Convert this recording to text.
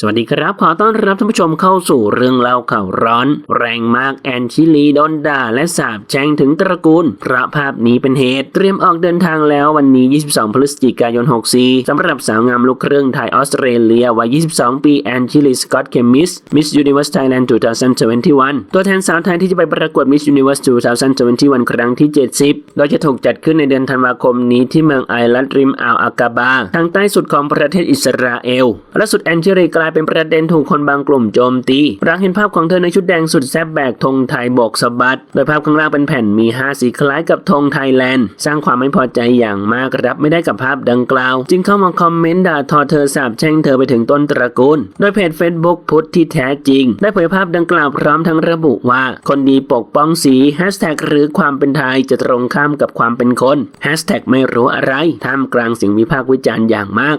สวัสดีครับ ขอต้อนรับท่านผู้ชมเข้าสู่เรื่องเล่าข่าวร้อน แรงมากแอนชิลีโดนด่าและสาบแช่งถึงตระกูลพระภาพนี้เป็นเหตุ เตรียมออกเดินทางแล้ววันนี้ 22 พฤศจิกายน 64 สำหรับสาวงามลูกครึ่งไทยออสเตรเลียวัย 22 ปีแอนชิลีสกอตเคมิสมิสยูนิเวอร์สไทยแลนด์ 2021 ตัวแทนสาวไทยที่จะไปประกวดมิสยูนิเวอร์ส 2021 ครั้งที่ 70 โดยจะถูกจัดขึ้นในเดือนธันวาคมนี้ที่เมืองไอร์แลนด์ริมอ่าวอากาบาทางใต้สุดของประเทศอิสราเอลล่าสุดแอนชิลีกลายเป็นประเด็นถูกคนบางกลุ่มโจมตีหลังเห็นภาพของเธอในชุดแดงสุดแซ่บแบกธงไทยโบกสะบัด โดยภาพข้างล่างเป็นแผ่นมี 5 สีคล้ายกับธงไทยแลนด์ สร้างความไม่พอใจอย่างมากรับไม่ได้กับภาพดังกล่าว จึงเข้ามาคอมเมนต์ด่าทอเธอสาบแช่งเธอไปถึงต้นตระกูล โดยเพจ Facebook พุทธที่แท้จริง ได้เผยภาพดังกล่าวพร้อมทั้งระบุว่าคนดีปกป้องสีแฮชแท็กหรือความเป็นไทยจะตรงข้ามกับความเป็นคนแฮชแท็กไม่รู้อะไรท่ามกลางเสียงวิพากษ์วิจารณ์อย่างมาก